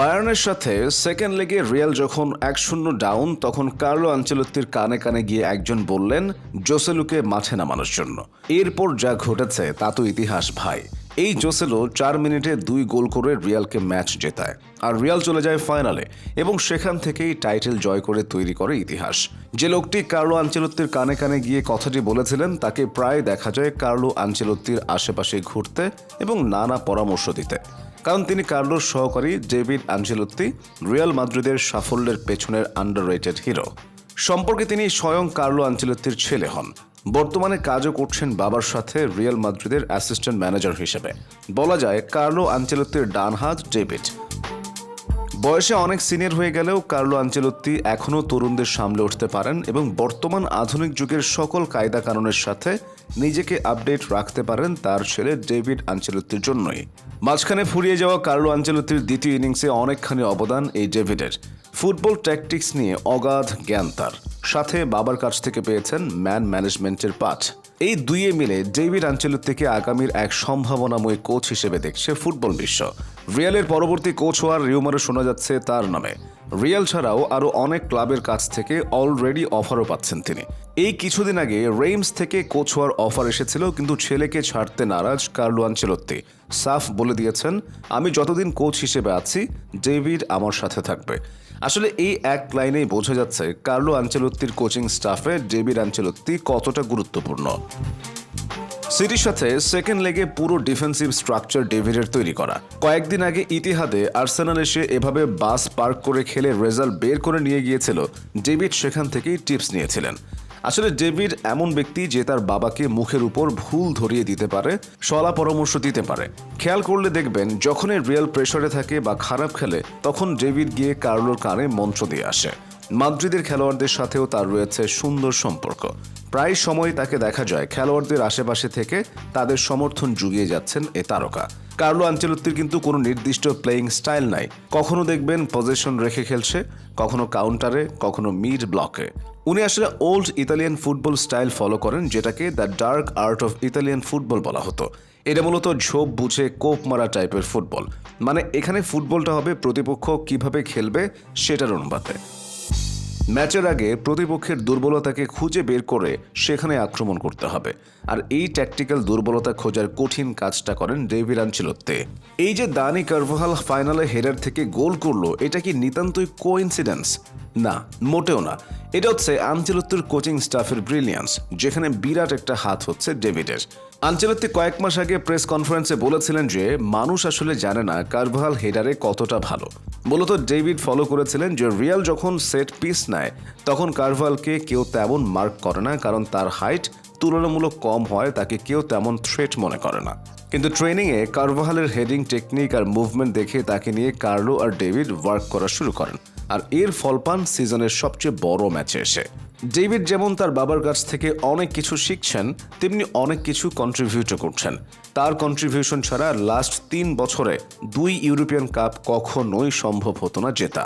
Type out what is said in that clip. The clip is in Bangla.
বায়ার্নের সাথে সেকেন্ড লেগে রিয়াল যখন এক শূন্য ডাউন, তখন কার্লো আঞ্চলত্তির কানে কানে গিয়ে একজন বললেন, জোসেলুকে মাঠে নামানোর জন্য। এরপর যা ঘটেছে, তা তো ইতিহাস, ভাই। এই জোসেলো চার মিনিটে দুই গোল করে রিয়ালকে ম্যাচ জেতায়। আর রিয়াল চলে যায় ফাইনালে এবং সেখান থেকেই টাইটেল জয় করে তৈরি করে ইতিহাস। যে লোকটি কার্লো আঞ্চলত্তির কানে কানে গিয়ে কথাটি বলেছিলেন, তাকে প্রায় দেখা যায় কার্লো আঞ্চলত্তির আশেপাশে ঘুরতে এবং নানা পরামর্শ দিতে। কারণ তিনি কার্লোর সহকারী ডেভিড আঞ্চেলত্তি, রিয়াল মাদ্রিদের সাফল্যের পেছনের আন্ডার হিরো সম্পর্কে তিনি স্বয়ং কার্লো আঞ্চেলত্তির ছেলে হন। বর্তমানে কাজও করছেন বাবার সাথে রিয়াল মাদ্রিদের অ্যাসিস্ট্যান্ট ম্যানেজার হিসেবে। বলা যায়, কার্লো আঞ্চেলত্তির ডান হাত ডেভিড। বয়সে অনেক সিনিয়র হয়ে গেলেও কার্লো আঞ্চেলত্তি এখনও তরুণদের সামলে উঠতে পারেন এবং বর্তমান আধুনিক যুগের সকল কায়দা কানুনের সাথে নিজেকে আপডেট রাখতে পারেন তার ছেলে ডেভিড আঞ্চেলত্তির জন্যই। মাঝখানে ফুরিয়ে যাওয়া কার্লো আঞ্চেলত্তির দ্বিতীয় ইনিংসে অনেকখানি অবদান এই ডেভিডের। ফুটবল ট্যাকটিক্স নিয়ে অগাধ জ্ঞান তার। সাথে বাবার কাছ থেকে পেয়েছেন ম্যান ম্যানেজমেন্টের পাঠ। এই দুইয়ে মিলে ডেভিড থেকে আগামীর এক সম্ভাবনাময় কোচ হিসেবে দেখছে ফুটবল বিশ্ব। রিয়ালের পরবর্তী কোচ হওয়ার রিউমারও শোনা যাচ্ছে তার নামে। রিয়াল ছাড়াও আরও অনেক ক্লাবের কাছ থেকে অলরেডি অফারও পাচ্ছেন তিনি। এই কিছুদিন আগে রেইমস থেকে কোচ হওয়ার অফার এসেছিল, কিন্তু ছেলেকে ছাড়তে নারাজ কার্লো আঞ্চেলত্তি। সাফ বলে দিয়েছেন, আমি যতদিন কোচ হিসেবে আছি, ডেভিড আমার সাথে থাকবে। আসলে এই এক লাইনেই বোঝা যাচ্ছে কার্লো আঞ্চলত্তির কোচিং স্টাফে ডেভিড আঞ্চলত্তি কতটা গুরুত্বপূর্ণ। সিটির সাথে সেকেন্ড লেগে পুরো ডিফেন্সিভ স্ট্রাকচার ডেভিডের তৈরি করা। কয়েকদিন আগে ইতিহাদে আর্সেনাল এসে এভাবে বাস পার্ক করে খেলে রেজাল্ট বের করে নিয়ে গিয়েছিল। ডেভিড সেখান থেকেই টিপস নিয়েছিলেন। আসলে ডেভিড এমন ব্যক্তি যে তার বাবাকে মুখের উপর ভুল ধরিয়ে দিতে পারে, সলা পরামর্শ দিতে পারে। খেয়াল করলে দেখবেন, যখনই রিয়াল প্রেশারে থাকে বা খারাপ খেলে, তখন ডেভিড গিয়ে কার্লোর কানে মন্ত্র দিয়ে আসে। মাদ্রিদের খেলোয়াড়দের সাথেও তার রয়েছে সুন্দর সম্পর্ক। প্রায় সময় তাকে দেখা যায়, খেলোয়াড়দের আশেপাশে থেকে তাদের সমর্থন জুগিয়ে যাচ্ছেন এ তারকা। কার্লো আঞ্চলত্তির কিন্তু কোনো নির্দিষ্ট প্লেয়িং স্টাইল নাই। কখনো দেখবেন পজিশন রেখে খেলছে, কখনো কাউন্টারে কখনো মিড ব্লকে উনি আসলে old Italian football style follow করেন, যেটাকে the dark art of Italian football বলা হতো। এটা মূলত ঝোপ বুঝে কোপ মারা টাইপের ফুটবল মানে এখানে ফুটবলটা হবে প্রতিপক্ষ কীভাবে খেলবে সেটার অনুপাতে। ম্যাচের আগে প্রতিপক্ষের দুর্বলতাকে খুঁজে বের করে সেখানে আক্রমণ করতে হবে। আর এই ট্যাকটিক্যাল দুর্বলতা খোঁজার কঠিন কাজটা করেন ডেভিড আনচিলত্তে। এই যে দানি কার্ভাহাল ফাইনালে হেরার থেকে গোল করল, এটা কি নিতান্তই কোইন্সিডেন্স না, মোটেও না। এটা হচ্ছে আঞ্চলত্তির কোচিং স্টাফের ব্রিলিয়ান্স, যেখানে বিরাট একটা হাত হচ্ছে ডেভিডের। আঞ্চলত্তি কয়েক মাস আগে প্রেস কনফারেন্সে বলেছিলেন যে, মানুষ আসলে জানে না কার্ভাল হেডারে কতটা ভালো। মূলত ডেভিড ফলো করেছিলেন যে, রিয়াল যখন সেট পিস নেয়, তখন কার্ভালকে কেউ তেমন মার্ক করে না, কারণ তার হাইট তুলনামূলক কম হয়, তাকে কেউ তেমন থ্রেট মনে করে না। কিন্তু ট্রেনিংয়ে কার্ভাহালের হেডিং টেকনিক আর মুভমেন্ট দেখে তাকে নিয়ে কার্লো আর ডেভিড ওয়ার্ক করা শুরু করেন। আর এর ফল পান সিজনের সবচেয়ে বড় ম্যাচে এসে। ডেভিড যেমন তার বাবার কাছ থেকে অনেক কিছু শিখছেন, তেমনি অনেক কিছু কন্ট্রিবিউটও করছেন। তার কন্ট্রিবিউশন ছাড়া লাস্ট তিন বছরে দুই ইউরোপিয়ান কাপ কখনোই সম্ভব হতো না জেতা।